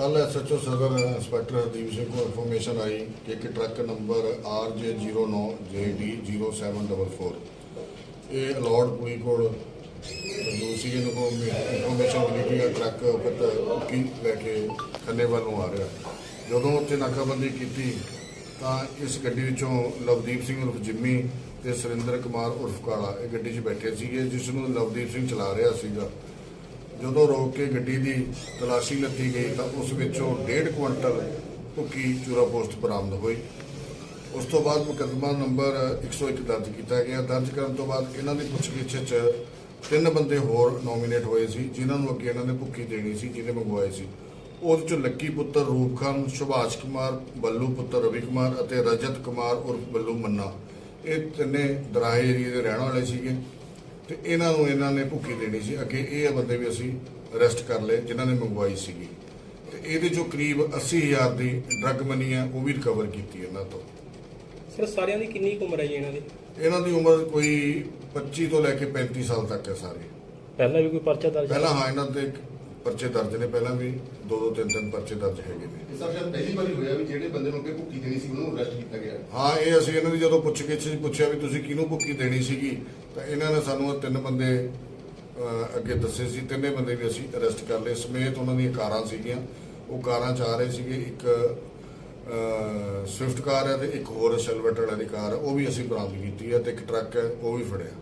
ਕੱਲ ਐਸਐਚਓ ਸਦਰ ਇੰਸਪੈਕਟਰ ਹਰਦੀਪ ਸਿੰਘ ਕੋਲ ਇਨਫੋਰਮੇਸ਼ਨ ਆਈ ਕਿ ਇੱਕ ਟਰੱਕ ਨੰਬਰ RJ09JD0744 ਇਹ ਅਲਾਰਡ ਪੁਲੀ ਕੋਲ ਸੀ। ਇਹਨੂੰ ਕੋ ਇਨਫੋਰਮੇਸ਼ਨ ਮਿਲੀ ਕਿ ਇਹ ਟਰੱਕ ਉਪਰ ਲੈ ਕੇ ਖੰਨੇ ਵੱਲੋਂ ਆ ਰਿਹਾ। ਜਦੋਂ ਉੱਥੇ ਨਾਕਾਬੰਦੀ ਕੀਤੀ, ਤਾਂ ਇਸ ਗੱਡੀ ਵਿੱਚੋਂ ਲਵਦੀਪ ਸਿੰਘ ਉਰਫ ਜਿੰਮੀ ਤੇ ਸੁਰਿੰਦਰ ਕੁਮਾਰ ਉਰਫ ਕਾਲਾ ਇਹ ਗੱਡੀ 'ਚ ਬੈਠੇ ਸੀਗੇ, ਜਿਸ ਨੂੰ ਲਵਦੀਪ ਸਿੰਘ ਚਲਾ ਰਿਹਾ ਸੀਗਾ। ਜਦੋਂ ਰੋਕ ਕੇ ਗੱਡੀ ਦੀ ਤਲਾਸ਼ੀ ਲੱਤੀ ਗਈ ਤਾਂ ਉਸ ਵਿੱਚੋਂ 1.5 ਕੁਇੰਟਲ ਭੁੱਕੀ ਚੂਰਾ ਪੋਸਟ ਬਰਾਮਦ ਹੋਈ। ਉਸ ਤੋਂ ਬਾਅਦ ਮੁਕੱਦਮਾ ਨੰਬਰ 101 ਦਰਜ ਕੀਤਾ ਗਿਆ। ਦਰਜ ਕਰਨ ਤੋਂ ਬਾਅਦ ਇਹਨਾਂ ਦੀ ਪੁੱਛਗਿੱਛ 'ਚ ਤਿੰਨ ਬੰਦੇ ਹੋਰ ਨੋਮੀਨੇਟ ਹੋਏ ਸੀ, ਜਿਨ੍ਹਾਂ ਨੂੰ ਅੱਗੇ ਇਹਨਾਂ ਨੇ ਭੁੱਕੀ ਦੇਣੀ ਸੀ, ਜਿਹਨੇ ਮੰਗਵਾਏ ਸੀ। ਉਹਦੇ 'ਚੋਂ ਲੱਕੀ ਪੁੱਤਰ ਰੂਪ ਖਾਨ, ਸੁਭਾਸ਼ ਕੁਮਾਰ, ਬੱਲੂ ਪੁੱਤਰ ਰਵੀ ਕੁਮਾਰ ਅਤੇ ਰਜਤ ਕੁਮਾਰ ਉਰਫ ਬੱਲੂ ਮੰਨਾ। ਇਹ ਤਿੰਨੇ ਦਰਾਹੇ ਏਰੀਏ ਦੇ ਰਹਿਣ ਵਾਲੇ ਸੀਗੇ। ਤੇ ਇਹਨਾਂ ਨੂੰ ਇਹਨਾਂ ਨੇ ਭੁੱਕੀ ਦੇਣੀ ਸੀ। ਅੱਗੇ ਇਹ ਬੰਦੇ ਵੀ ਅਸੀਂ ਅਰੈਸਟ ਕਰ ਲਏ ਜਿਨ੍ਹਾਂ ਨੇ ਮੰਗਵਾਈ ਸੀਗੀ। ਤੇ ਇਹਦੇ ਚੋਂ ਕਰੀਬ 80000 ਦੀ ਡਰੱਗ ਮਨੀ ਹੈ ਉਹ ਵੀ ਰਿਕਵਰ ਕੀਤੀ ਇਹਨਾਂ ਤੋਂ। ਸਰ ਸਾਰਿਆਂ ਦੀ ਕਿੰਨੀ ਕੁ ਉਮਰ ਹੈ ਜੀ ਇਹਨਾਂ ਦੀ? ਇਹਨਾਂ ਦੀ ਉਮਰ ਕੋਈ 25 ਤੋਂ ਲੈ ਕੇ 35 ਸਾਲ ਤੱਕ ਹੈ ਸਾਰੇ। ਪਹਿਲਾਂ ਵੀ ਕੋਈ ਪਰਚਾ ਦਰਜ ਪਹਿਲਾਂ ਹਾਂ ਇਹਨਾਂ ਤੇ ਪਰਚੇ ਦਰਜ ਨੇ ਪਹਿਲਾਂ ਵੀ ਦੋ ਦੋ ਤਿੰਨ ਤਿੰਨ ਪਰਚੇ ਦਰਜ ਹੈਗੇ ਨੇ। ਇਹ ਸਭ ਸ਼ਾਇਦ ਪਹਿਲੀ ਵਾਰੀ ਹੋਇਆ ਵੀ ਜਿਹੜੇ ਬੰਦੇ ਨੂੰ ਅੱਗੇ ਭੁੱਕੀ ਦੇਣੀ ਸੀ ਉਹਨੂੰ ਅਰੈਸਟ ਕੀਤਾ ਗਿਆ। ਹਾਂ ਇਹ ਅਸੀਂ ਇਹਨਾਂ ਦੀ ਜਦੋਂ ਪੁੱਛ 'ਚ ਪੁੱਛਿਆ ਵੀ ਤੁਸੀਂ ਕਿਹਨੂੰ ਭੁੱਕੀ ਦੇਣੀ ਸੀਗੀ ਤਾਂ ਇਹਨਾਂ ਨੇ ਸਾਨੂੰ ਤਿੰਨ ਬੰਦੇ ਅੱਗੇ ਦੱਸੇ ਸੀ। ਤਿੰਨੇ ਬੰਦੇ ਵੀ ਅਸੀਂ ਅਰੈਸਟ ਕਰ ਲਏ। ਸਮੇਤ ਉਹਨਾਂ ਦੀਆਂ ਕਾਰਾਂ ਸੀਗੀਆਂ। ਉਹ ਕਾਰਾਂ 'ਚ ਆ ਰਹੇ ਸੀਗੇ। ਇੱਕ ਸਵਿਫਟ ਕਾਰ ਹੈ ਤੇ ਇੱਕ ਹੋਰ ਸਿਲਵਰ ਵਾਲੀ ਕਾਰ। ਉਹ ਵੀ ਅਸੀਂ ਬਰਾਮਦ ਕੀਤੀ ਹੈ ਤੇ ਇੱਕ ਟਰੱਕ ਹੈ ਉਹ ਵੀ ਫੜਿਆ।